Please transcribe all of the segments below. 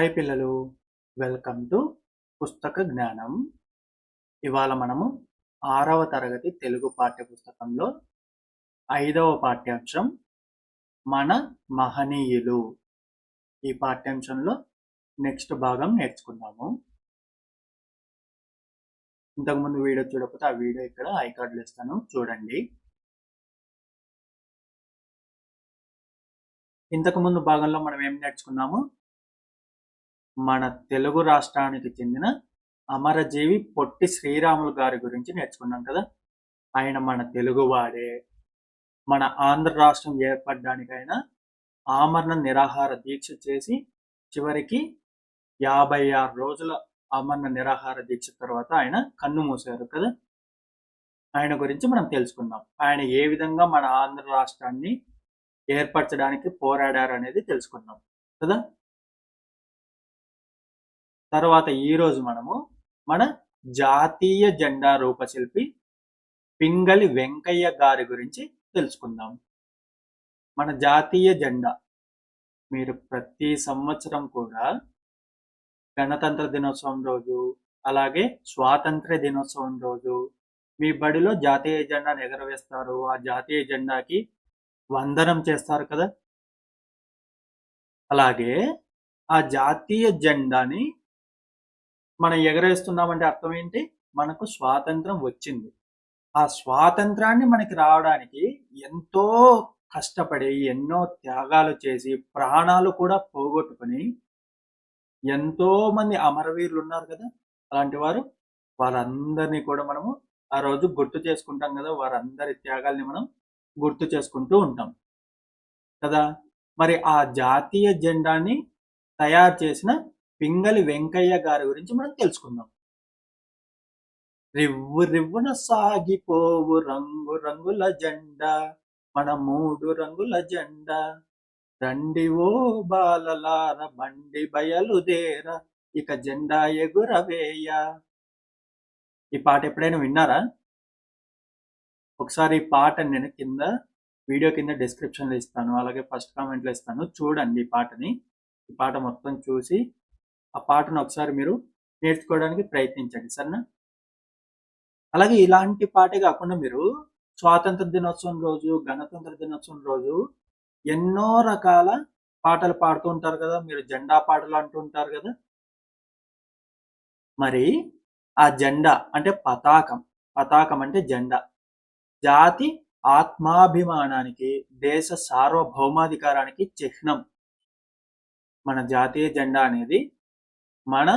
Hi పిల్లలు welcome to పుస్తక జ్ఞానం. ఇవాళ మనము ఆరవ తరగతి తెలుగు పాఠ్య పుస్తకంలో ఐదవ పాఠ్యాంశం మన మహనీయులు. ఈ పాఠ్యాంశంలో నెక్స్ట్ భాగం నేర్చుకుందాము. ఇంతకుముందు వీడియో చూడకపోతే ఆ వీడియో ఇక్కడ ఐ ఇస్తాను చూడండి. ఇంతకుముందు భాగంలో మనం ఏం నేర్చుకున్నాము? మన తెలుగు రాష్ట్రానికి చెందిన అమరజీవి పొట్టి శ్రీరాములు గారి గురించి నేర్చుకున్నాం కదా. ఆయన మన తెలుగువాడే మన ఆంధ్ర రాష్ట్రం ఏర్పడడానికైనా ఆమరణ నిరాహార దీక్ష చేసి చివరికి యాభై ఆరు రోజుల ఆమరణ నిరాహార దీక్ష తర్వాత ఆయన కన్ను మూసారు కదా. ఆయన గురించి మనం తెలుసుకుందాం. ఆయన ఏ విధంగా మన ఆంధ్ర రాష్ట్రాన్ని ఏర్పరచడానికి పోరాడారు అనేది తెలుసుకుందాం కదా. తర్వాత ఈరోజు మనము మన జాతీయ జెండా రూపశిల్పి పింగళి వెంకయ్య గారి గురించి తెలుసుకుందాం. మన జాతీయ జెండా. మీరు ప్రతి సంవత్సరం కూడా గణతంత్ర దినోత్సవం రోజు అలాగే స్వాతంత్ర దినోత్సవం రోజు మీ బడిలో జాతీయ జెండాను ఎగరవేస్తారు. ఆ జాతీయ జెండాకి వందనం చేస్తారు కదా? అలాగే ఆ జాతీయ జెండాని మనం ఎగరేస్తున్నామంటే అర్థం ఏంటి? మనకు స్వాతంత్రం వచ్చింది. ఆ స్వాతంత్రాన్ని మనకి రావడానికి ఎంతో కష్టపడి ఎన్నో త్యాగాలు చేసి ప్రాణాలు కూడా పోగొట్టుకుని ఎంతో మంది అమరవీరులు ఉన్నారు కదా? అలాంటి వారు. వారందరినీ కూడా మనము ఆ రోజు గుర్తు చేసుకుంటాం కదా? వారందరి త్యాగాల్ని మనం గుర్తు చేసుకుంటూ ఉంటాం. కదా? మరి ఆ జాతీయ జెండాని తయారు చేసిన పింగళి వెంకయ్య గారి గురించి మనం తెలుసుకుందాం. రివ్వు రివ్వున సాగిపోవు రంగు రంగుల జెండా మన మూడు రంగుల జెండా. రండి ఓ బాలలార బండి బయలుదేర ఇక జెండా ఎగురవేయ ఈ పాట ఎప్పుడైనా విన్నారా? ఒకసారి ఈ పాట నేను కింద వీడియో కింద డిస్క్రిప్షన్లో ఇస్తాను. అలాగే ఫస్ట్ కామెంట్లో ఇస్తాను. చూడండి ఈ పాటని. ఈ పాట మొత్తం చూసి ఆ పాటను ఒకసారి మీరు నేర్చుకోవడానికి ప్రయత్నించండి సరేనా? అలాగే ఇలాంటి పాటే కాకుండా మీరు స్వాతంత్ర దినోత్సవం రోజు గణతంత్ర దినోత్సవం రోజు ఎన్నో రకాల పాటలు పాడుతూ ఉంటారు కదా మీరు జెండా పాటలు అంటుంటారు కదా. మరి ఆ జెండా అంటే పతాకం. పతాకం అంటే జెండా. జాతి ఆత్మాభిమానానికి దేశ సార్వభౌమాధికారానికి చిహ్నం. మన జాతీయ జెండా అనేది మన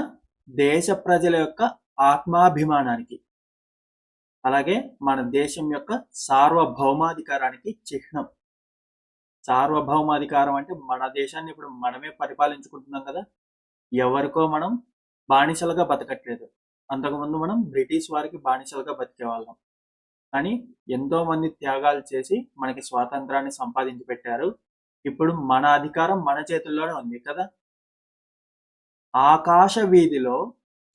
దేశ ప్రజల యొక్క ఆత్మాభిమానానికి అలాగే మన దేశం యొక్క సార్వభౌమాధికారానికి చిహ్నం. సార్వభౌమాధికారం అంటే మన దేశాన్ని ఇప్పుడు మనమే పరిపాలించుకుంటున్నాం కదా. ఎవరికో మనం బానిసలుగా బతకట్లేదు. అంతకుముందు మనం బ్రిటిష్ వారికి బానిసలుగా బతికేవాళ్ళం. కానీ ఎంతో మంది త్యాగాలు చేసి మనకి స్వాతంత్రాన్ని సంపాదించి పెట్టారు. ఇప్పుడు మన అధికారం మన చేతుల్లోనే ఉంది కదా. ఆకాశ వీధిలో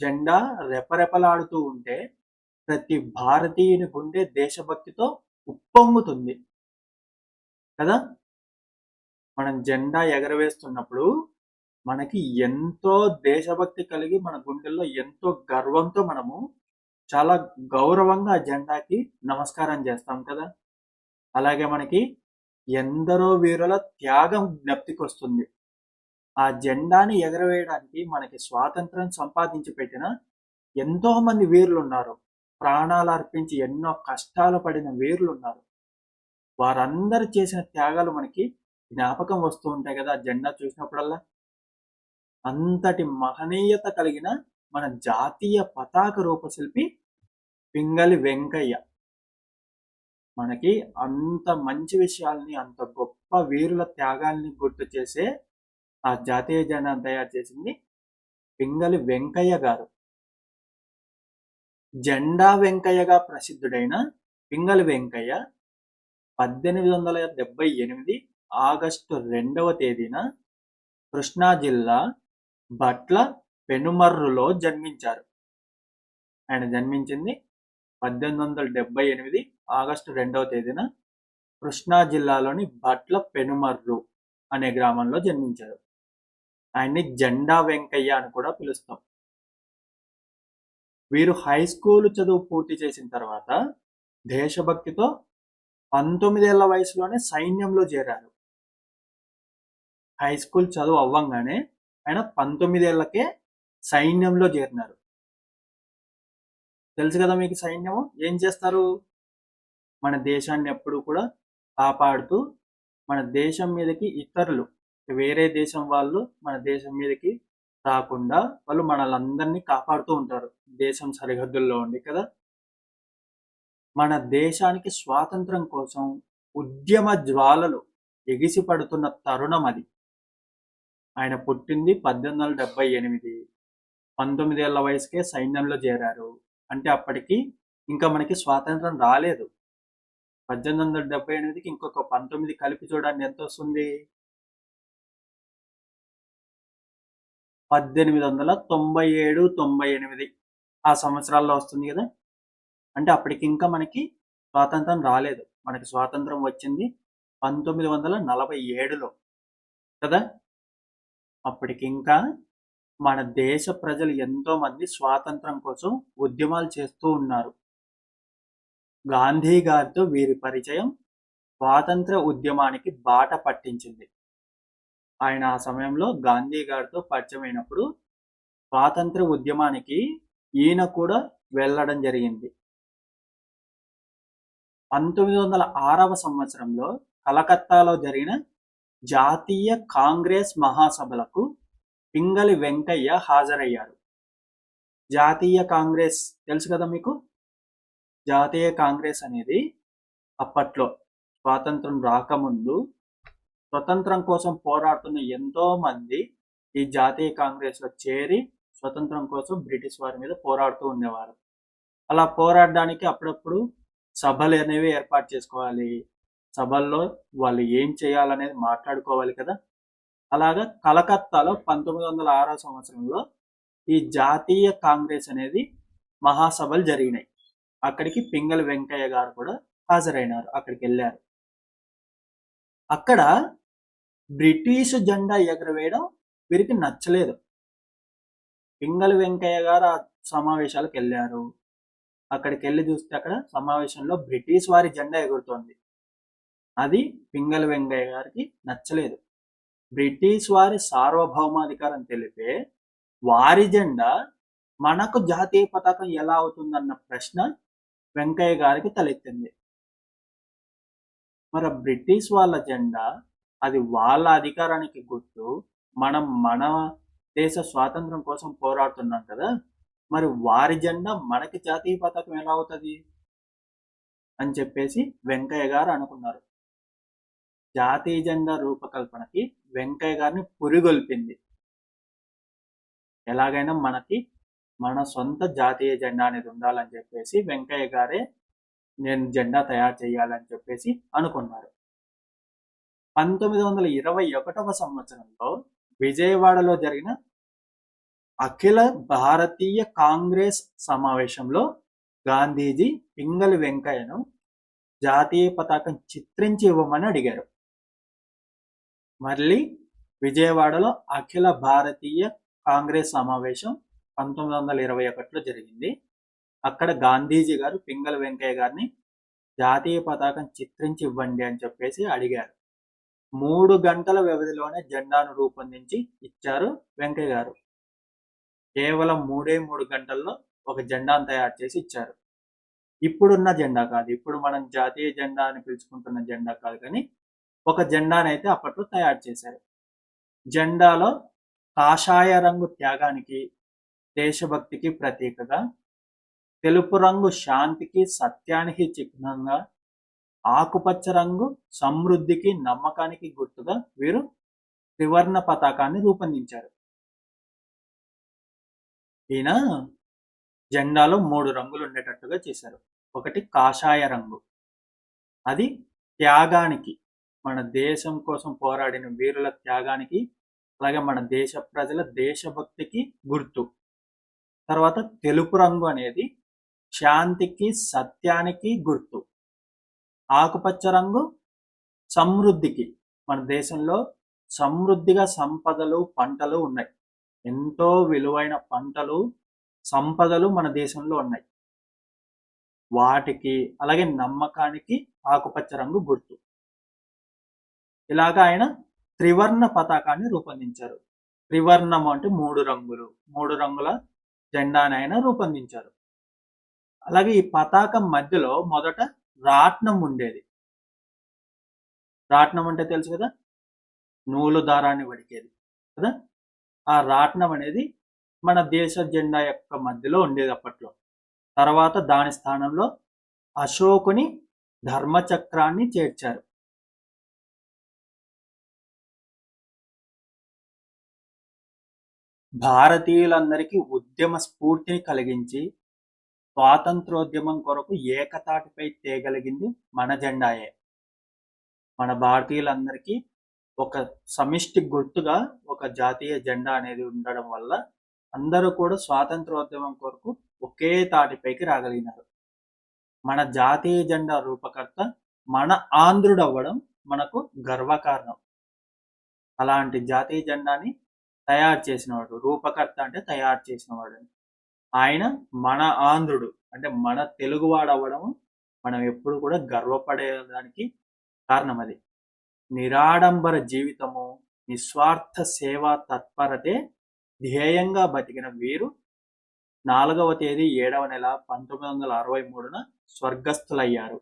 జెండా రెపరెపలాడుతూ ఉంటే ప్రతి భారతీయుని గుండె దేశభక్తితో ఉప్పొంగుతుంది. కదా? మనం జెండా ఎగరవేస్తున్నప్పుడు మనకి ఎంతో దేశభక్తి కలిగి మన గుండెల్లో ఎంతో గర్వంతో మనము చాలా గౌరవంగా ఆ జెండాకి నమస్కారం చేస్తాం కదా? అలాగే మనకి ఎందరో వీరుల త్యాగం జ్ఞప్తికి వస్తుంది ఆ జెండాని ఎగరవేయడానికి మనకి స్వాతంత్రం సంపాదించి పెట్టిన ఎంతో మంది వీరులు ఉన్నారు ప్రాణాలు అర్పించి ఎన్నో కష్టాలు పడిన వీరులు ఉన్నారు వారందరూ చేసిన త్యాగాలు మనకి జ్ఞాపకం వస్తూ ఉంటాయి కదా ఆ జెండా చూసినప్పుడల్లా. అంతటి మహనీయత కలిగిన మన జాతీయ పతాక రూపశిల్పి పింగళి వెంకయ్య. మనకి అంత మంచి విషయాల్ని అంత గొప్ప వీరుల త్యాగాల్ని గుర్తు చేసే ఆ జాతీయ జెండాను తయారు చేసింది పింగళి వెంకయ్య గారు. జెండా వెంకయ్యగా ప్రసిద్ధుడైన పింగళి వెంకయ్య పద్దెనిమిది వందల డెబ్బై ఎనిమిది ఆగస్టు రెండవ తేదీన కృష్ణా జిల్లా భట్ల పెనుమర్రులో జన్మించారు. ఆయన జన్మించింది పద్దెనిమిది వందల డెబ్బై ఎనిమిది ఆగస్టు రెండవ తేదీన కృష్ణా జిల్లాలోని భట్ల పెనుమర్రు అనే గ్రామంలో జన్మించారు. ఆయన్ని జెండా వెంకయ్య అని కూడా పిలుస్తాం. వీరు హై స్కూల్ చదువు పూర్తి చేసిన తర్వాత దేశభక్తితో పంతొమ్మిదేళ్ళ వయసులోనే సైన్యంలో చేరారు. హై స్కూల్ చదువు అవ్వంగానే ఆయన పంతొమ్మిదేళ్ళకే సైన్యంలో చేరినారు. తెలుసు కదా మీకు సైన్యము? ఏం చేస్తారు? మన దేశాన్ని ఎప్పుడు కూడా కాపాడుతూ మన దేశం మీదకి ఇతరులు వేరే దేశం వాళ్ళు మన దేశం మీదకి రాకుండా వాళ్ళు మనల్ని కాపాడుతూ ఉంటారు. దేశం సరిహద్దుల్లో ఉండి కదా? మన దేశానికి స్వాతంత్రం కోసం ఉద్యమ జ్వాలలు ఎగిసి పడుతున్న తరుణం అది. ఆయన పుట్టింది పద్దెనిమిది వందల డెబ్బై ఎనిమిది. పంతొమ్మిదేళ్ళ వయసుకే సైన్యంలో చేరారు. అంటే అప్పటికి ఇంకా మనకి స్వాతంత్రం రాలేదు. పద్దెనిమిది వందల డెబ్బై ఎనిమిదికి ఇంకొక పంతొమ్మిది కలిపి చూడండి ఎంత వస్తుంది పద్దెనిమిది వందల తొంభై ఏడు తొంభై ఎనిమిది. ఆ సంవత్సరాల్లో వస్తుంది కదా? అంటే అప్పటికి ఇంకా మనకి స్వాతంత్రం రాలేదు. మనకి స్వాతంత్రం వచ్చింది పంతొమ్మిది వందల నలభై ఏడులో. కదా? అప్పటికి ఇంకా మన దేశ ప్రజలు ఎంతోమంది స్వాతంత్రం కోసం ఉద్యమాలు చేస్తూ ఉన్నారు. గాంధీ గారితో వీరి పరిచయం స్వాతంత్ర ఉద్యమానికి బాట పట్టించింది. ఆయన ఆ సమయంలో గాంధీ గారితో పరిచయం అయినప్పుడు స్వాతంత్ర ఉద్యమానికి ఈయన కూడా వెళ్ళడం జరిగింది. పంతొమ్మిది వందల ఆరవ సంవత్సరంలో కలకత్తాలో జరిగిన జాతీయ కాంగ్రెస్ మహాసభలకు పింగళి వెంకయ్య హాజరయ్యారు. జాతీయ కాంగ్రెస్ తెలుసు కదా మీకు? జాతీయ కాంగ్రెస్ అనేది అప్పట్లో స్వాతంత్రం రాకముందు స్వతంత్రం కోసం పోరాడుతున్న ఎంతో మంది ఈ జాతీయ కాంగ్రెస్లో చేరి స్వతంత్రం కోసం బ్రిటిష్ వారి మీద పోరాడుతూ ఉండేవారు. అలా పోరాడడానికి అప్పుడప్పుడు సభలు అనేవి ఏర్పాటు చేసుకోవాలి. సభల్లో వాళ్ళు ఏం చేయాలనేది మాట్లాడుకోవాలి కదా. అలాగా కలకత్తాలో పంతొమ్మిది వందల ఆరో సంవత్సరంలో ఈ జాతీయ కాంగ్రెస్ అనేది మహాసభలు జరిగినాయి. అక్కడికి పింగళి వెంకయ్య గారు కూడా హాజరైనారు. అక్కడికి వెళ్ళారు. అక్కడ బ్రిటిష్ జెండా ఎగరవేయడం వీరికి నచ్చలేదు. పింగళి వెంకయ్య గారు ఆ సమావేశాలకు వెళ్ళారు. అక్కడికి వెళ్ళి చూస్తే అక్కడ సమావేశంలో బ్రిటిష్ వారి జెండా ఎగురుతోంది. అది పింగళి వెంకయ్య గారికి నచ్చలేదు. బ్రిటిష్ వారి సార్వభౌమాధికారం తెలిపే వారి జెండా మనకు జాతీయ పతాకం ఎలా అవుతుందన్న ప్రశ్న వెంకయ్య గారికి తలెత్తింది. మరి బ్రిటిష్ వాళ్ళ జెండా అది వాళ్ళ అధికారానికి గుర్తు. మనం మన దేశ స్వాతంత్రం కోసం పోరాడుతున్నాం కదా. మరి వారి జెండా మనకి జాతీయ పతాకం ఎలా అవుతుంది? అని చెప్పేసి వెంకయ్య గారు అనుకున్నారు. జాతీయ జెండా రూపకల్పనకి వెంకయ్య గారిని పురిగొల్పింది. ఎలాగైనా మనకి మన సొంత జాతీయ జెండా అనేది ఉండాలని చెప్పేసి వెంకయ్య గారే నేను జెండా తయారు చేయాలని చెప్పేసి అనుకున్నారు. పంతొమ్మిది వందల ఇరవై ఒకటవ సంవత్సరంలో విజయవాడలో జరిగిన అఖిల భారతీయ కాంగ్రెస్ సమావేశంలో గాంధీజీ పింగళి వెంకయ్యను జాతీయ పతాకం చిత్రించి ఇవ్వమని అడిగారు. మళ్ళీ విజయవాడలో అఖిల భారతీయ కాంగ్రెస్ సమావేశం పంతొమ్మిది వందల ఇరవై ఒకటిలో జరిగింది. అక్కడ గాంధీజీ గారు పింగళ వెంకయ్య గారిని జాతీయ పతాకం చిత్రించి ఇవ్వండి అని చెప్పేసి అడిగారు. మూడు గంటల వ్యవధిలోనే జెండాను రూపొందించి ఇచ్చారు వెంకయ్య గారు. కేవలం మూడే మూడు గంటల్లో ఒక జెండాను తయారు చేసి ఇచ్చారు. ఇప్పుడున్న జెండా కాదు ఇప్పుడు మనం జాతీయ జెండా అని పిలుచుకుంటున్న జెండా కాదు కానీ ఒక జెండానైతే అప్పట్లో తయారు చేశారు. జెండాలో కాషాయ రంగు త్యాగానికి దేశభక్తికి ప్రతీకగా తెలుపు రంగు శాంతికి సత్యానికి చిహ్నంగా ఆకుపచ్చ రంగు సమృద్ధికి నమ్మకానికి గుర్తుగా వీరు త్రివర్ణ పతాకాన్ని రూపొందించారు. ఈయన జెండాలో మూడు రంగులు ఉండేటట్టుగా చేశారు. ఒకటి కాషాయ రంగు. అది త్యాగానికి మన దేశం కోసం పోరాడిన వీరుల త్యాగానికి అలాగే మన దేశ ప్రజల దేశభక్తికి గుర్తు. తర్వాత తెలుపు రంగు అనేది శాంతికి సత్యానికి గుర్తు. ఆకుపచ్చ రంగు సమృద్ధికి. మన దేశంలో సమృద్ధిగా సంపదలు పంటలు ఉన్నాయి. ఎంతో విలువైన పంటలు సంపదలు మన దేశంలో ఉన్నాయి. వాటికి అలాగే నమ్మకానికి ఆకుపచ్చ రంగు గుర్తు. ఇలాగా ఆయన త్రివర్ణ పతాకాన్ని రూపొందించారు. త్రివర్ణం అంటే మూడు రంగులు. మూడు రంగుల జెండాని ఆయన రూపొందించారు. అలాగే ఈ పతాకం మధ్యలో మొదట రాట్నం ఉండేది రాట్నం అంటే తెలుసు కదా? నూలు దారాన్ని వడికేది. కదా? ఆ రాట్నం అనేది మన దేశ జెండా యొక్క మధ్యలో ఉండేది అప్పట్లో. తర్వాత దాని స్థానంలో అశోకుని ధర్మచక్రాన్ని చేర్చారు. భారతీయులందరికీ ఉద్యమ స్ఫూర్తిని కలిగించి స్వాతంత్రోద్యమం కొరకు ఏకతాటిపై తేగలిగింది మన జెండాయే. మన భారతీయులందరికీ ఒక సమిష్టి గుర్తుగా ఒక జాతీయ జెండా అనేది ఉండడం వల్ల అందరూ కూడా స్వాతంత్రోద్యమం కొరకు ఒకే తాటిపైకి రాగలిగినారు. మన జాతీయ జెండా రూపకర్త మన ఆంధ్రుడవ్వడం మనకు గర్వకారణం. అలాంటి జాతీయ జెండాని తయారు చేసినవాడు రూపకర్త అంటే తయారు చేసినవాడు ఆయన మన ఆంధ్రుడు. అంటే మన తెలుగువాడు అవ్వడం మనం ఎప్పుడు కూడా గర్వపడేదానికి కారణం అది. నిరాడంబర జీవితము నిస్వార్థ సేవా తత్పరతే ధ్యేయంగా బతికిన వీరు నాలుగవ తేదీ ఏడవ నెల పంతొమ్మిది వందల అరవై మూడున స్వర్గస్థులయ్యారు.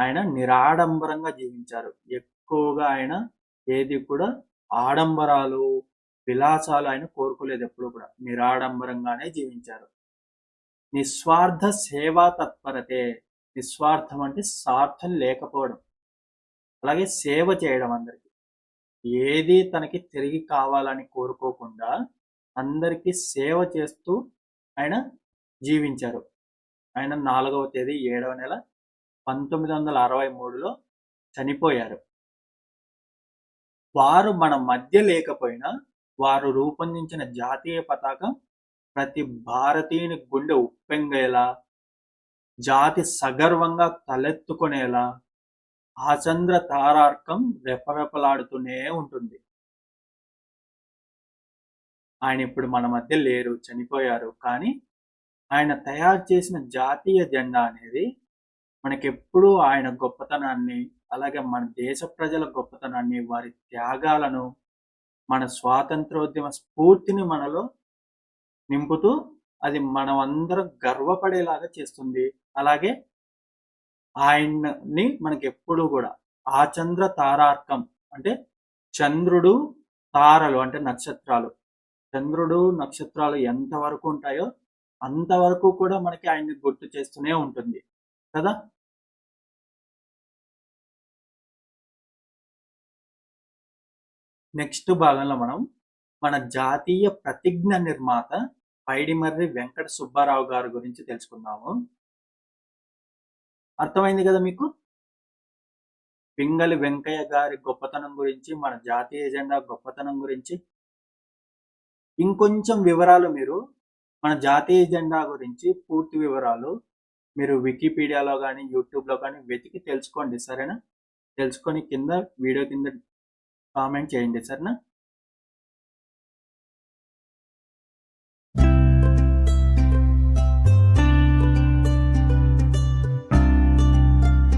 ఆయన నిరాడంబరంగా జీవించారు. ఎక్కువగా ఆయన ఏది కూడా ఆడంబరాలు విలాసాలు ఆయన కోరుకోలేదు ఎప్పుడు కూడా. నిరాడంబరంగానే జీవించారు. నిస్వార్థ సేవా తత్పరతే నిస్వార్థం అంటే స్వార్థం లేకపోవడం. అలాగే సేవ చేయడం అందరికి. ఏది తనకి తిరిగి కావాలని కోరుకోకుండా అందరికీ సేవ చేస్తూ ఆయన జీవించారు. ఆయన నాలుగవ తేదీ ఏడవ నెల పంతొమ్మిది వందల అరవై మూడులో చనిపోయారు. వారు మన మధ్య లేకపోయినా వారు రూపొందించిన జాతీయ పతాకం ప్రతి భారతీయుని గుండె ఉప్పెంగేలా జాతి సగర్వంగా తలెత్తుకునేలా ఆచంద్ర తారార్కం రెపరెపలాడుతూనే ఉంటుంది. ఆయన ఇప్పుడు మన మధ్య లేరు చనిపోయారు. కానీ ఆయన తయారు చేసిన జాతీయ జెండా అనేది మనకెప్పుడూ ఆయన గొప్పతనాన్ని అలాగే మన దేశ ప్రజల గొప్పతనాన్ని వారి త్యాగాలను మన స్వాతంత్రోద్యమ స్ఫూర్తిని మనలో నింపుతూ అది మనం అందరం గర్వపడేలాగా చేస్తుంది. అలాగే ఆయన్ని మనకి ఎప్పుడూ కూడా ఆచంద్ర తారార్కం అంటే చంద్రుడు తారలు అంటే నక్షత్రాలు. చంద్రుడు నక్షత్రాలు ఎంతవరకు ఉంటాయో అంతవరకు కూడా మనకి ఆయన్ని గుర్తు చేస్తూనే ఉంటుంది. కదా? నెక్స్ట్ భాగంలో మనం మన జాతీయ ప్రతిజ్ఞ నిర్మాత పైడిమర్రి వెంకట సుబ్బారావు గారి గురించి తెలుసుకుందాము. అర్థమైంది కదా మీకు? పింగళి వెంకయ్య గారి గొప్పతనం గురించి మన జాతీయ జెండా గొప్పతనం గురించి. ఇంకొంచెం వివరాలు మీరు మన జాతీయ జెండా గురించి పూర్తి వివరాలు మీరు వికీపీడియాలో కానీ యూట్యూబ్లో కానీ వెతికి తెలుసుకోండి సరేనా? తెలుసుకొని కింద వీడియో కింద కామెంట్ చేయండి సరేనా?